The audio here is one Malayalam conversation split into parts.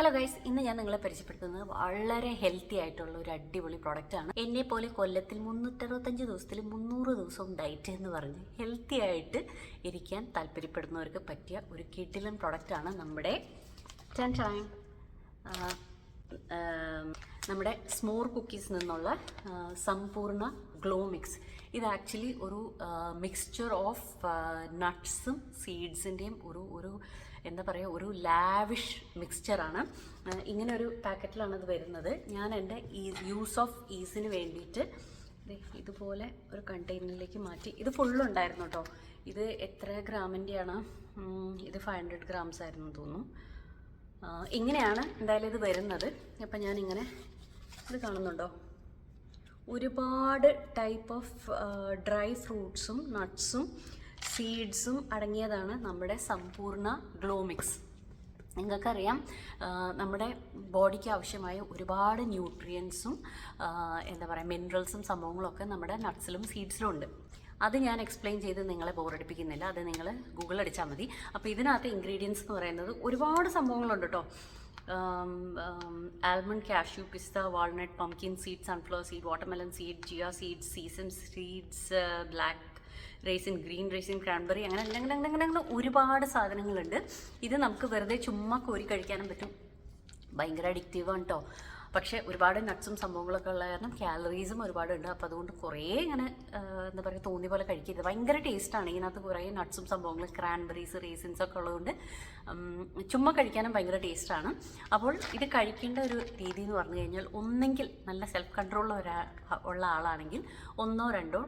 ഹലോ ഗൈസ് ഇന്ന് ഞാൻ നിങ്ങളെ പരിചയപ്പെടുത്തുന്നത് വളരെ ഹെൽത്തി ആയിട്ടുള്ള ഒരു അടിപൊളി പ്രോഡക്റ്റ് ആണ്. എന്നെ പോലെ കൊല്ലത്തിൽ മുന്നൂറ്ററുപത്തഞ്ച് ദിവസത്തിൽ മുന്നൂറ് ദിവസവും ഡയറ്റ് എന്ന് പറഞ്ഞ് ഹെൽത്തി ആയിട്ട് ഇരിക്കാൻ താല്പര്യപ്പെടുന്നവർക്ക് പറ്റിയ ഒരു കിഡിലൻ പ്രോഡക്റ്റ് ആണ് നമ്മുടെ ടെൻ ടൈം നമ്മുടെ സ്മോർ കുക്കീസ് നിന്നുള്ള സമ്പൂർണ ഗ്ലോ മിക്സ് ഇത് ആക്ച്വലി ഒരു മിക്സ്ചർ ഓഫ് നട്ട്സും സീഡ്സിന്റെയും ഒരു ഒരു എന്താ പറയുക ഒരു ലാവിഷ് മിക്സ്ചറാണ് ഇങ്ങനെ ഒരു പാക്കറ്റിലാണ് അത് വരുന്നത്. ഞാൻ എന്റെ ഈ യൂസ് ഓഫ് ഈസിന് വേണ്ടിയിട്ട് ഇതുപോലെ ഒരു കണ്ടെയ്നറിലേക്ക് മാറ്റി. ഇത് ഫുള്ളുണ്ടായിരുന്നു കേട്ടോ ഇത് എത്ര ഗ്രാമിന്റെയാണ്? ഇത് ഫൈവ് ഹൺഡ്രഡ് ഗ്രാംസ് ആയിരുന്നു തോന്നുന്നു. ഇങ്ങനെയാണ് എന്തായാലും ഇത് വരുന്നത്. അപ്പം ഞാനിങ്ങനെ ഇത് കാണുന്നുണ്ടോ? ഒരുപാട് ടൈപ്പ് ഓഫ് ഡ്രൈ ഫ്രൂട്ട്സും നട്ട്സും സീഡ്സും അടങ്ങിയതാണ് നമ്മുടെ സമ്പൂർണ ഗ്ലോമിക്സ്. നിങ്ങൾക്കറിയാം നമ്മുടെ ബോഡിക്ക് ആവശ്യമായ ഒരുപാട് ന്യൂട്രിയൻസും എന്താ പറയുക മിനറൽസും സംഭവങ്ങളൊക്കെ നമ്മുടെ നട്ട്സിലും സീഡ്സിലും ഉണ്ട്. അത് ഞാൻ എക്സ്പ്ലെയിൻ ചെയ്ത് നിങ്ങളെ ബോറടിപ്പിക്കുന്നില്ല അത് നിങ്ങൾ ഗൂഗിൾ അടിച്ചാൽ മതി. അപ്പോൾ ഇതിനകത്ത് ഇൻഗ്രീഡിയൻസ് എന്ന് പറയുന്നത് ഒരുപാട് സംഭവങ്ങളുണ്ട് കേട്ടോ almond cashew pista walnut pumpkin seed sunflower seed watermelon seed chia seed season seeds black raisin green raisin cranberry അങ്ങനെ അങ്ങനെ അങ്ങനെ അങ്ങനെ അങ്ങനെ ഒരുപാട് സാധനങ്ങളുണ്ട്. ഇത് നമുക്ക് വെറുതെ ചുമ്മാ കോരി കഴിക്കാനും പറ്റും. ഭയങ്കര അഡിക്റ്റീവാണ് കേട്ടോ പക്ഷേ ഒരുപാട് നട്ട്സും സംഭവങ്ങളൊക്കെ ഉള്ള കാരണം കാലറീസും ഒരുപാടുണ്ട്. അപ്പോൾ അതുകൊണ്ട് കുറേ ഇങ്ങനെ എന്താ പറയുക തോന്നി പോലെ കഴിക്കരുത്. ഭയങ്കര ടേസ്റ്റാണ് ഇതിനകത്ത് കുറേ നട്ട്സും സംഭവങ്ങളും ക്രാൻബെറീസ് റേസിൻസ് ഒക്കെ ഉള്ളതുകൊണ്ട് ചുമ്മാ കഴിക്കാനും ഭയങ്കര ടേസ്റ്റാണ് അപ്പോൾ ഇത് കഴിക്കേണ്ട ഒരു രീതി എന്ന് പറഞ്ഞു കഴിഞ്ഞാൽ ഒന്നെങ്കിൽ നല്ല സെൽഫ് കൺട്രോൾ ഉള്ള ആളാണെങ്കിൽ ഒന്നോ രണ്ടോ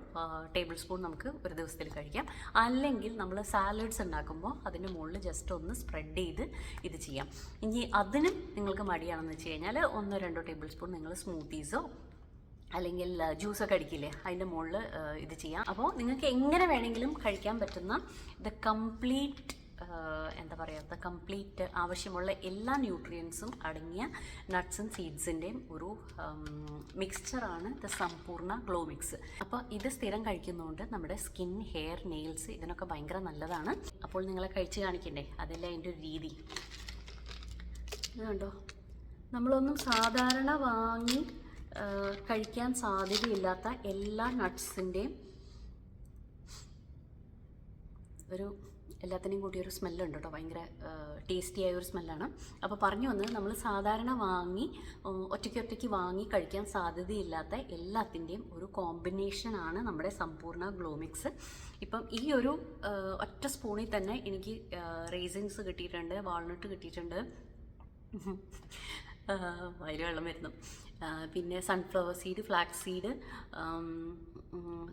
ടേബിൾ സ്പൂൺ നമുക്ക് ഒരു ദിവസത്തിൽ കഴിക്കാം. അല്ലെങ്കിൽ നമ്മൾ സാലഡ്സ് ഉണ്ടാക്കുമ്പോൾ അതിന്റെ മുകളിൽ ജസ്റ്റ് ഒന്ന് സ്പ്രെഡ് ചെയ്ത് ഇത് ചെയ്യാം. ഇനി അതിനും നിങ്ങൾക്ക് മടിയാണെന്ന് വെച്ച് കഴിഞ്ഞാൽ ഒന്നോ രണ്ടോ ടേബിൾ സ്പൂൺ നിങ്ങൾ സ്മൂത്തീസോ അല്ലെങ്കിൽ ജ്യൂസൊക്കെ അടിക്കില്ലേ? അതിന്റെ മുകളിൽ ഇത് ചെയ്യാം. അപ്പോൾ നിങ്ങൾക്ക് എങ്ങനെ വേണമെങ്കിലും കഴിക്കാൻ പറ്റുന്ന ദ കംപ്ലീറ്റ് എന്താ പറയുക ദ കംപ്ലീറ്റ് ആവശ്യമുള്ള എല്ലാ ന്യൂട്രിയൻസും അടങ്ങിയ നട്ട്സും സീഡ്സിന്റെയും ഒരു മിക്സ്ചറാണ് ദ സമ്പൂർണ ഗ്ലോ മിക്സ് അപ്പോൾ ഇത് സ്ഥിരം കഴിക്കുന്നതുകൊണ്ട് നമ്മുടെ സ്കിൻ ഹെയർ നെയിൽസ് ഇതിനൊക്കെ ഭയങ്കര നല്ലതാണ്. അപ്പോൾ നിങ്ങളെ കഴിച്ച് കാണിക്കണ്ടേ? അതല്ലേ അതിന്റെ ഒരു രീതി. കണ്ടോ? നമ്മളൊന്നും സാധാരണ വാങ്ങി കഴിക്കാൻ സാധ്യതയില്ലാത്ത എല്ലാ നട്ട്സിന്റെയും ഒരു എല്ലാത്തിനെയും കൂടി ഒരു സ്മെല്ലുണ്ട് കേട്ടോ. ഭയങ്കര ടേസ്റ്റി ആയ ഒരു സ്മെല്ലാണ്. അപ്പോൾ പറഞ്ഞു വന്നത് നമ്മൾ സാധാരണ വാങ്ങി ഒറ്റയ്ക്ക് ഒറ്റയ്ക്ക് വാങ്ങി കഴിക്കാൻ സാധ്യതയില്ലാത്ത എല്ലാത്തിന്റെയും ഒരു കോമ്പിനേഷനാണ് നമ്മുടെ സമ്പൂർണ ഗ്ലോമിക്സ്. ഇപ്പം ഈ ഒരു ഒറ്റ സ്പൂണിൽ തന്നെ എനിക്ക് റേസിൻസ് കിട്ടിയിട്ടുണ്ട് വാൾനട്ട് കിട്ടിയിട്ടുണ്ട്. വയറ് വെള്ളം വരുന്നു. പിന്നെ sunflower seed flax seed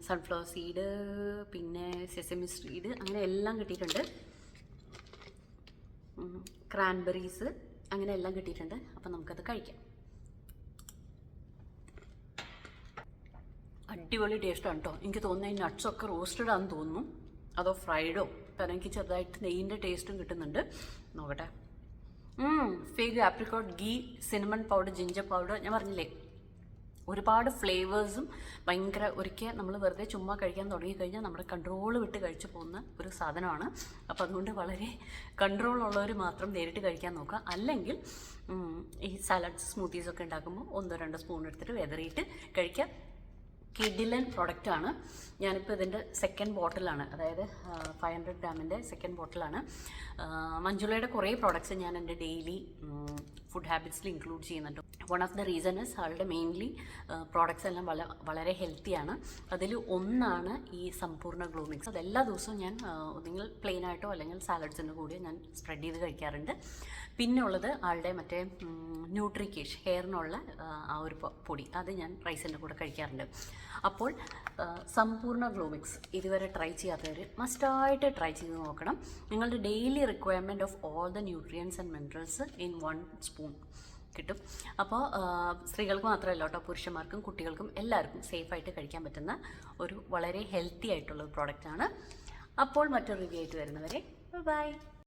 sunflower seed പിന്നെ സെസമി സീഡ് അങ്ങനെ എല്ലാം കിട്ടിയിട്ടുണ്ട്. ക്രാൻബെറീസ് അങ്ങനെ എല്ലാം കിട്ടിയിട്ടുണ്ട്. അപ്പം നമുക്കത് കഴിക്കാം. അടിപൊളി ടേസ്റ്റാണ് കേട്ടോ എനിക്ക് തോന്നുന്നത് ഈ നട്ട്സൊക്കെ റോസ്റ്റഡ് ആണെന്ന് തോന്നുന്നു. അതോ ഫ്രൈഡോ കാരണം എനിക്ക് ചെറുതായിട്ട് നെയ്യിന്റെ ടേസ്റ്റും കിട്ടുന്നുണ്ട്. നോക്കട്ടെ. Fig apricot ghee cinnamon powder ginger powder ഞാൻ പറഞ്ഞില്ലേ? ഒരുപാട് ഫ്ലേവേഴ്സും ഭയങ്കര ഒരിക്കൽ നമ്മൾ വെറുതെ ചുമ്മാ കഴിക്കാൻ തുടങ്ങിക്കഴിഞ്ഞാൽ നമ്മുടെ കൺട്രോൾ വിട്ട് കഴിച്ചു പോകുന്ന ഒരു സാധനമാണ്. അപ്പോൾ അതുകൊണ്ട് വളരെ കൺട്രോൾ ഉള്ളവർ മാത്രം നേരിട്ട് കഴിക്കാൻ നോക്കുക. അല്ലെങ്കിൽ ഈ സാലഡ്സ് സ്മൂത്തീസൊക്കെ ഉണ്ടാക്കുമ്പോൾ ഒന്നോ രണ്ടോ സ്പൂൺ എടുത്തിട്ട് വെതറിയിട്ട് കഴിക്കുക. കിഡിലൻ പ്രൊഡക്റ്റാണ്. ഞാനിപ്പോൾ ഇതിന്റെ സെക്കൻഡ് ബോട്ടിലാണ് അതായത് ഫൈവ് ഹൺഡ്രഡ് ഗ്രാമിന്റെ സെക്കൻഡ് ബോട്ടിലാണ് മഞ്ജുളയുടെ കുറേ പ്രോഡക്റ്റ്സ് ഞാൻ എന്റെ ഡെയിലി ഫുഡ് ഹാബിറ്റ്സിൽ ഇൻക്ലൂഡ് ചെയ്യുന്നുണ്ട്. One of the reason is ആളുടെ മെയിൻലി പ്രോഡക്റ്റ്സ് എല്ലാം വള വളരെ ഹെൽത്തിയാണ് അതിൽ ഒന്നാണ് ഈ സമ്പൂർണ ഗ്ലോ മിക്സ്. അത് ദിവസവും ഞാൻ ഒന്നുകിൽ പ്ലെയിനായിട്ടോ അല്ലെങ്കിൽ സാലഡ്സിന്റെ കൂടിയോ ഞാൻ സ്പ്രെഡ് ചെയ്ത് കഴിക്കാറുണ്ട്. പിന്നെ ഉള്ളത് ആളുടെ മറ്റേ ന്യൂട്രിക്കേഷ് ഹെയറിനുള്ള ആ, ഒരു പൊടി. അത് ഞാൻ റൈസിന്റെ കൂടെ കഴിക്കാറുണ്ട്. അപ്പോൾ സമ്പൂർണ ഗ്ലൂമിക്സ് ഇതുവരെ ട്രൈ ചെയ്യാത്തവർ മസ്റ്റായിട്ട് ട്രൈ ചെയ്ത് നോക്കണം. നിങ്ങളുടെ daily requirement of all the nutrients and minerals in one spoon കിട്ടും. അപ്പോൾ സ്ത്രീകൾക്ക് മാത്രമല്ല കേട്ടോ പുരുഷന്മാർക്കും കുട്ടികൾക്കും എല്ലാവർക്കും സേഫായിട്ട് കഴിക്കാൻ പറ്റുന്ന ഒരു വളരെ ഹെൽത്തി ആയിട്ടുള്ള പ്രോഡക്റ്റാണ് അപ്പോൾ മറ്റൊരു റിവ്യൂ ആയിട്ട് വരുന്നവരെ ബൈ